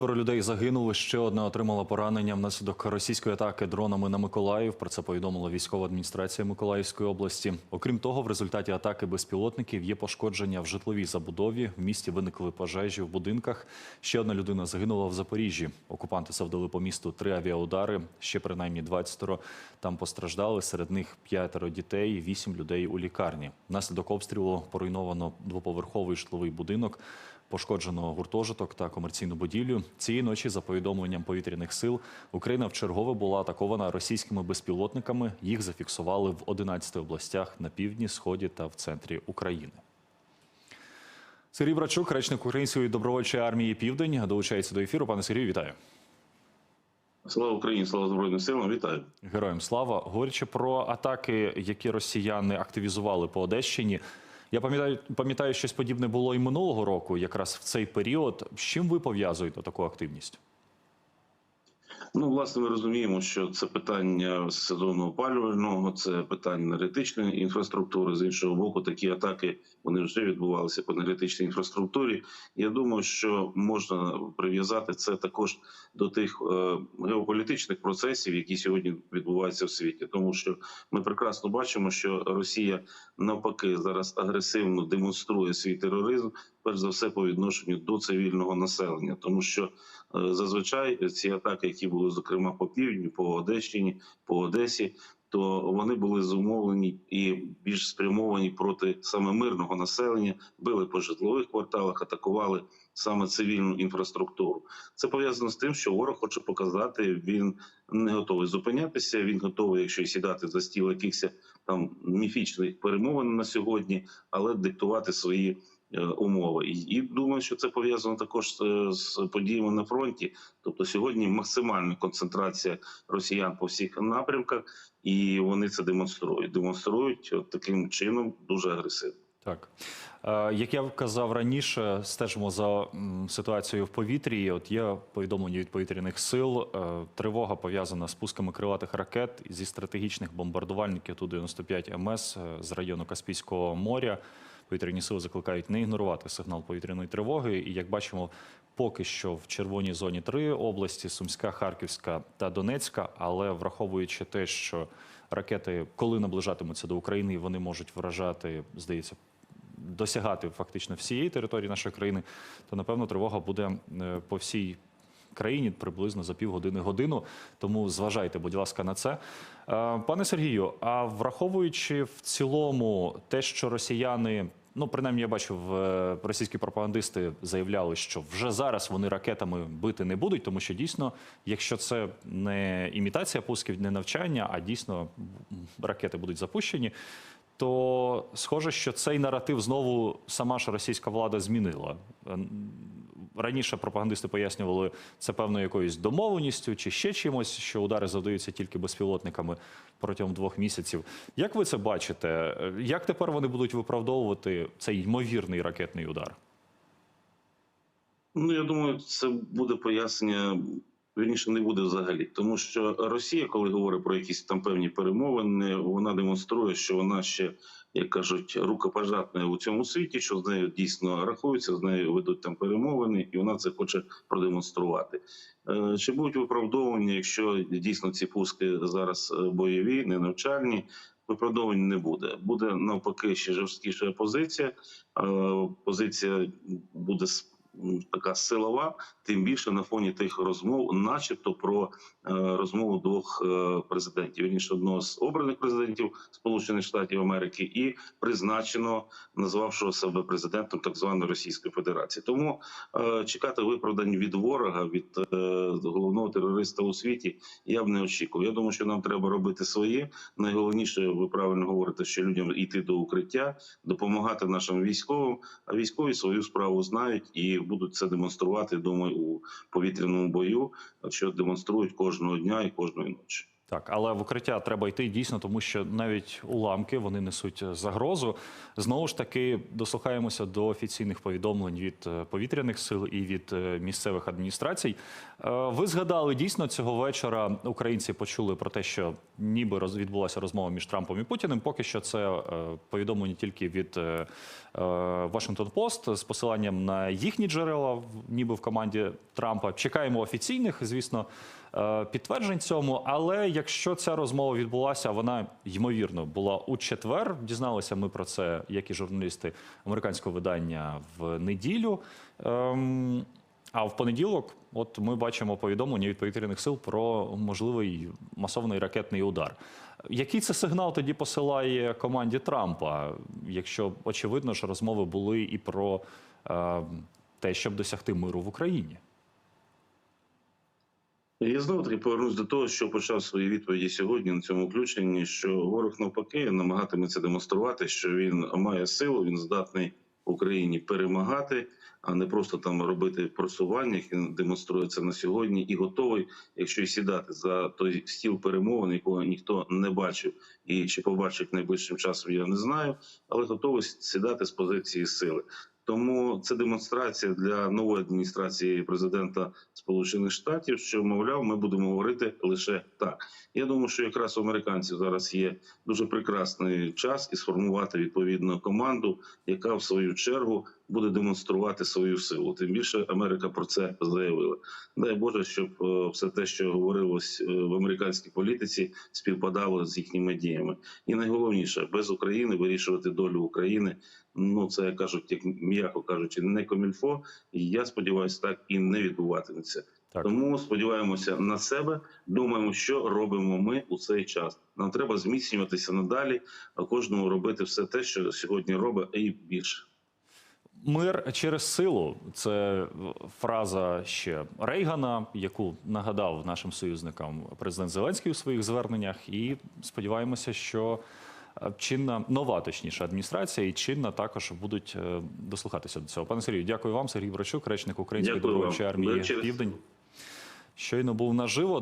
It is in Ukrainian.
П'ятеро людей загинули. Ще одна отримала поранення внаслідок російської атаки дронами на Миколаїв. Про це повідомила військова адміністрація Миколаївської області. Окрім того, в результаті атаки безпілотників є пошкодження в житловій забудові. В місті виникли пожежі в будинках. Ще одна людина загинула в Запоріжжі. Окупанти завдали по місту три авіаудари. Ще принаймні 20 там постраждали. Серед них п'ятеро дітей, вісім людей у лікарні. Внаслідок обстрілу поруйновано двоповерховий житловий будинок. Пошкоджено гуртожиток та комерційну будівлю. Цієї ночі, за повідомленням повітряних сил, Україна вчергове була атакована російськими безпілотниками. Їх зафіксували в 11 областях на півдні, сході та в центрі України. Сергій Брачук, речник Української добровольчої армії Південь, долучається до ефіру. Пане Сергію, вітаю. Слава Україні, слава Збройним силам, вітаю. Героям слава. Говорячи про атаки, які росіяни активізували по Одещині. Я пам'ятаю, пам'ятаю, щось подібне було і минулого року, якраз в цей період. З чим ви пов'язуєте таку активність? Ну, власне, ми розуміємо, що це питання сезону опалювального, це питання енергетичної інфраструктури. З іншого боку, такі атаки вони вже відбувалися по енергетичній інфраструктурі. Я думаю, що можна прив'язати це також до тих е, геополітичних процесів, які сьогодні відбуваються в світі, тому що ми прекрасно бачимо, що Росія навпаки зараз агресивно демонструє свій тероризм, перш за все по відношенню до цивільного населення, тому що зазвичай ці атаки, які були зокрема по півдню, по Одещині, по Одесі, то вони були зумовлені і більш спрямовані проти саме мирного населення, били по житлових кварталах, атакували саме цивільну інфраструктуру. Це пов'язано з тим, що ворог хоче показати, він не готовий зупинятися. Він готовий, якщо й сідати за стіл якихось там міфічних перемовин на сьогодні, але диктувати свої. Е, Умови і, і думаю, що це пов'язано також з, з подіями на фронті. Тобто сьогодні максимальна концентрація росіян по всіх напрямках, і вони це демонструють. Демонструють от таким чином дуже агресивно. Так. Е, Як я казав раніше, стежимо за ситуацією в повітрі. От є повідомлення від повітряних сил. е, Тривога пов'язана з пусками крилатих ракет зі стратегічних бомбардувальників Ту-95 МС е, з району Каспійського моря. Повітряні сили закликають не ігнорувати сигнал повітряної тривоги. І як бачимо, поки що в червоній зоні три області: Сумська, Харківська та Донецька. Але враховуючи те, що ракети, коли наближатимуться до України, вони можуть вражати, здається, досягати фактично всієї території нашої країни, то напевно тривога буде е, по всій країні приблизно за півгодини годину. Тому зважайте, будь ласка, на це. Е, Пане Сергію, а враховуючи в цілому те, що росіяни. Ну, принаймні, я бачив, е, російські пропагандисти заявляли, що вже зараз вони ракетами бити не будуть, тому що дійсно, якщо це не імітація пусків, не навчання, а дійсно ракети будуть запущені, то схоже, що цей наратив знову сама ж російська влада змінила. Раніше пропагандисти пояснювали це певною якоюсь домовленістю чи ще чимось, що удари завдаються тільки безпілотниками протягом двох місяців. Як ви це бачите? Як тепер вони будуть виправдовувати цей ймовірний ракетний удар? Ну я думаю, це буде пояснення. Вірніше не буде взагалі, тому що Росія, коли говорить про якісь там певні перемовини, вона демонструє, що вона ще, як кажуть, рукопожатна у цьому світі, що з нею дійсно рахуються, з нею ведуть там перемовини, і вона це хоче продемонструвати. Е, Чи будуть виправдовані, якщо дійсно ці пуски зараз е, бойові, не навчальні? Виправдовань не буде. Буде навпаки ще жорсткіша позиція. Е, Позиція буде така силова, тим більше на фоні тих розмов, начебто про е, розмову двох е, президентів. Вірніше одного з обраних президентів Сполучених Штатів Америки і призначеного, назвавшого себе президентом так званої Російської Федерації. Тому е, чекати виправдань від ворога, від головного терориста у світі, я б не очікував. Я думаю, що нам треба робити своє. Найголовніше, ви правильно говорите, що людям йти до укриття, допомагати нашим військовим. А військові свою справу знають і будуть це демонструвати. Думаю, у повітряному бою, що демонструють кожного дня і кожної ночі. Так, але в укриття треба йти дійсно, тому що навіть уламки вони несуть загрозу. Знову ж таки, дослухаємося до офіційних повідомлень від е, повітряних сил і від е, місцевих адміністрацій. Е, Ви згадали дійсно цього вечора. Українці почули про те, що ніби відбулася розмова між Трампом і Путіним. Поки що це е, повідомлення тільки від е, е, Washington Post з посиланням на їхні джерела, ніби в команді Трампа. Чекаємо офіційних, звісно, е, підтверджень цьому. Але якщо ця розмова відбулася, вона ймовірно була у четвер. Дізналися ми про це, як і журналісти американського видання в неділю. Ем, а в понеділок, от ми бачимо повідомлення від повітряних сил про можливий масований ракетний удар. Який це сигнал тоді посилає команді Трампа, якщо очевидно ж розмови були і про е, те, щоб досягти миру в Україні? Я знову таки повернусь до того, що почав свої відповіді сьогодні на цьому включенні, що ворог навпаки намагатиметься демонструвати, що він має силу, він здатний Україні перемагати, а не просто там робити просування, як він демонструє на сьогодні, і готовий, якщо й сідати за той стіл перемовин, якого ніхто не бачив, і чи побачить найближчим часом, я не знаю, але готовий сідати з позиції сили. Тому це демонстрація для нової адміністрації президента Сполучених Штатів, що мовляв, ми будемо говорити лише так. Я думаю, що якраз у американців зараз є дуже прекрасний час і сформувати відповідну команду, яка в свою чергу буде демонструвати свою силу. Тим більше Америка про це заявила. Дай Боже, щоб е, все те, що говорилось е, в американській політиці, співпадало з їхніми діями. І найголовніше без України вирішувати долю України. Ну це кажуть, як м'яко кажучи, не комільфо. І я сподіваюся, так і не відбуватиметься. Так. Тому сподіваємося на себе. Думаємо, що робимо ми у цей час. Нам треба зміцнюватися надалі, а кожному робити все те, що сьогодні робить, і більше. Мир через силу це фраза ще Рейгана, яку нагадав нашим союзникам президент Зеленський у своїх зверненнях. І сподіваємося, що е, чинна нова, точніше, адміністрація і чинна також будуть е, дослухатися до цього. Пане Сергію, дякую вам. Сергій Брачук, речник Української добровольчої армії Південь. Щойно був наживо.